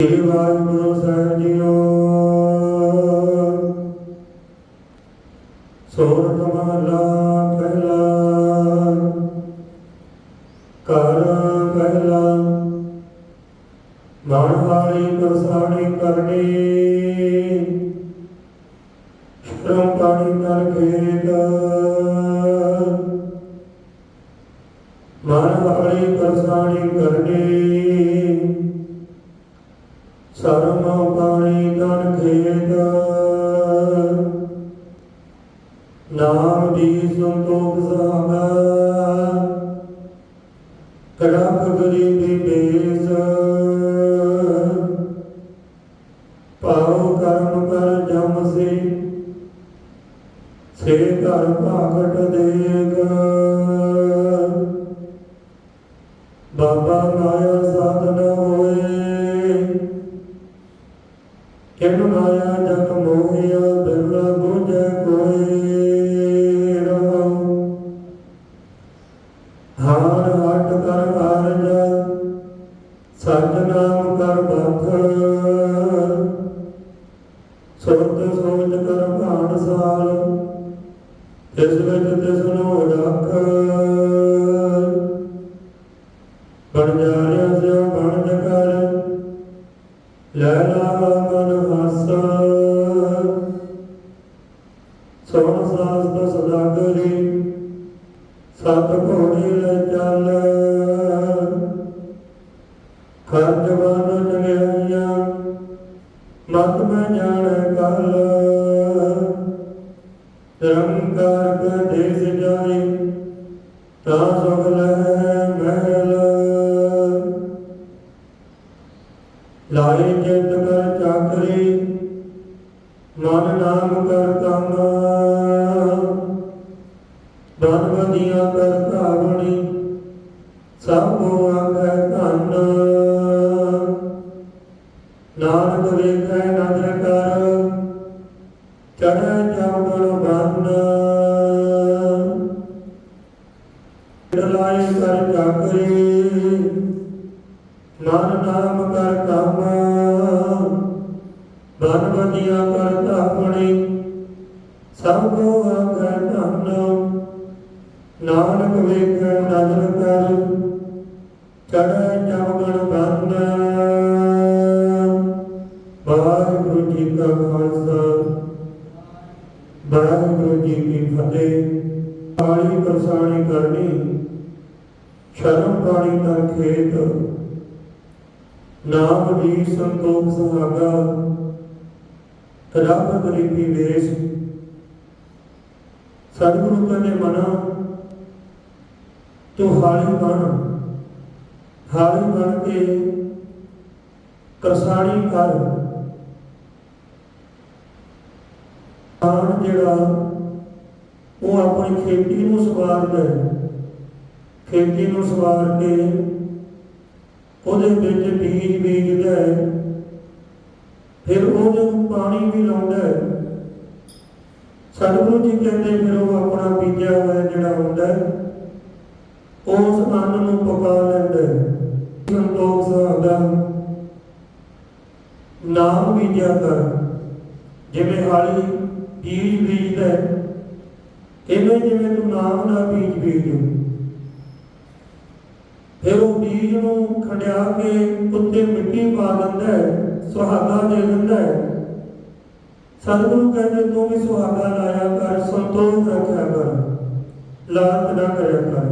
ਸ੍ਰੀ ਵਾਹਿਗੁਰੂ ਸਾਹਿਬ JIO ਸੋਰਠ ਮਹਲਾ ਪਹਿਲਾ ਕਰ ਪਹਿਲਾ ਮਨ ਵਾਲੀ ਪ੍ਰਸਾਣੀ ਕਰਨੀ ਸ਼ਰਮ ਪਾਣੀ ਕਰ ਖੇਦ ਮਨ ਵਾਲੀ ਪ੍ਰਸਾਣੀ ਕਰਨੀ। ਸਰਮ ਪਾਣੀ ਤਨ ਖੇਦ। ਨਾਮ ਦੀ ਸੰਤੋਖ ਸਾਗਾ ਕਿਨ ਮਾਇਆ ਜਗ ਮੋਹਿਆ, ਬਿਰਲਾ ਬੁਝੈ ਕੋਈ ਰਹੁ ਹਾਰ ਹਟ ਕਰ ਕਾਰਜ ਸੱਚ ਕਰ ਬਖ ਸੁਰਤ ਸੋਚ ਕਰ ਭਾਣ ਸਾਲ, ਤਿਸ ਵਿੱਚ ਤਿਸ ਨੂੰ ਰੱਖ। ਬਣ ਜਾਰਿਆ ਸਿਓ ਲੈ ਲਾ ਮਨ ਹਾਸਾ ਸੋਹਣ ਸਾਸਤ ਸਦਾ ਕਰੀ ਸਤ ਘੋੜੀ ਲੈ ਚੱਲ ਖਰਚ ਬਨ ਚੜਿਆਈਆਂ ਮਤ ਮੈਂ ਜਾਣੈ ਕਲ ਨਿਰੰਕਾਰ ਕੇ ਦੇਸ ਤਾ ਸੁਖ ਲੈ ਕਰ ਮਨ ਨਾਮ ਕਰ ਕੰਮ ਬਨਵਦੀਆਂ ਕਰ ਧਾਵਣੀ, ਸਭ ਕੋ ਆਖੈ ਧੰਨ। ਨਾਨਕ ਵੇਖੈ ਨਦਰ ਕਰ, ਚੜ੍ਹੈ ਜਮਗਣ ਬੰਨ ਲਾਏ ਕਰ ਚਾਕਰੀ ਮਨ ਨਾਮ ਕਰ ਕੰਮ ਬਨਵਦੀਆਂ ਕਰ ਧਾਪਣੀ ਸਭ ਕੋ ਆਖੈ ਧੰਨ। ਨਾਨਕ ਵੇਖੈ ਨਦਰ ਕਰ, ਚੜ੍ਹੈ ਜਮਗਣ ਬੰਨ ਵਾਹਿਗੁਰੂ ਜੀ ਕਾ ਖਾਲਸਾ, ਵਾਹਿਗੁਰੂ ਜੀ ਕੀ ਫਤਿਹ। ਕਾਲੀ ਕਰਸਾਣੀ ਕਰਨੀ, ਸ਼ਰਮ ਪਾਣੀ ਤਰ ਖੇਤ। ਨਾਮ ਦੀ ਸੰਤੋਖ ਸੁਹਾਗਾ ਰੱਬ ਗਰੀਬੀ ਵੇਸ। ਸਤਿਗੁਰੂ ਕਹਿੰਦੇ, ਮਨਾ, ਤੂੰ ਹਾਲੀ ਬਣ। ਹਾਲੀ ਬਣ ਕੇ ਕਰਸਾਣੀ ਕਰ। ਆਣ ਜਿਹੜਾ ਉਹ ਆਪਣੀ ਖੇਤੀ ਨੂੰ ਸਵਾਰਦਾ ਹੈ ਖੇਤੀ ਨੂੰ ਸਵਾਰ ਕੇ ਉਹਦੇ ਵਿੱਚ ਬੀਜ ਬੀਜਦਾ ਹੈ। ਫਿਰ ਉਹ ਨੂੰ ਪਾਣੀ ਵੀ ਲਾਉਂਦਾ ਹੈ, ਸਤਿਗੁਰੂ ਜੀ ਕਹਿੰਦੇ ਫਿਰ ਉਹ ਆਪਣਾ ਬੀਜਿਆ ਹੋਇਆ ਜਿਹੜਾ ਹੁੰਦਾ ਉਸ ਅੰਨ ਨੂੰ ਪਕਾ ਲੈਂਦਾ ਹੈ। ਸੰਤੋਖ ਸੁਹਾਗਾ ਨਾਮ ਬੀਜਿਆ ਕਰ ਜਿਵੇਂ ਹਾਲੀ ਬੀਜ ਬੀਜਦਾ ਹੈ ਇਵੇਂ ਜਿਵੇਂ ਤੂੰ ਨਾਮ ਦਾ ਬੀਜ ਬੀਜੂ। ਬੀਜ ਨੂੰ ਖੰਡਿਆ ਕੇ ਉੱਤੇ ਮਿੱਟੀ ਪਾ ਦਿੰਦਾ ਹੈ, ਸੁਹਾਗਾ ਦੇ ਦਿੰਦਾ ਹੈ। ਸਤਿਗੁਰੂ ਕਹਿੰਦੇ, ਤੂੰ ਵੀ ਸੁਹਾਗਾ ਲਾਇਆ ਕਰ, ਸੰਤੋਖ ਰੱਖਿਆ ਕਰ ਲਾਤ ਨਾ ਕਰਿਆ ਕਰ,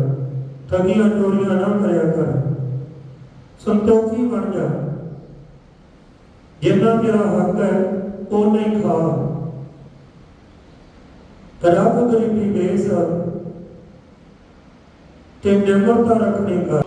ਠਗੀਆਂ ਚੋਰੀਆਂ ਨਾ ਕਰਿਆ ਕਰ, ਸੰਤੋਖੀ ਬਣ ਜਾ। ਜਿੰਨਾ ਤੇਰਾ ਹੱਕ ਹੈ ਉਹ ਨਹੀਂ ਖਾ। ਰੱਬ ਗਰੀਬੀ ਬੇਸ ਤੇ ਨਿਮਰਤਾ ਰੱਖਣੀ ਕਰ।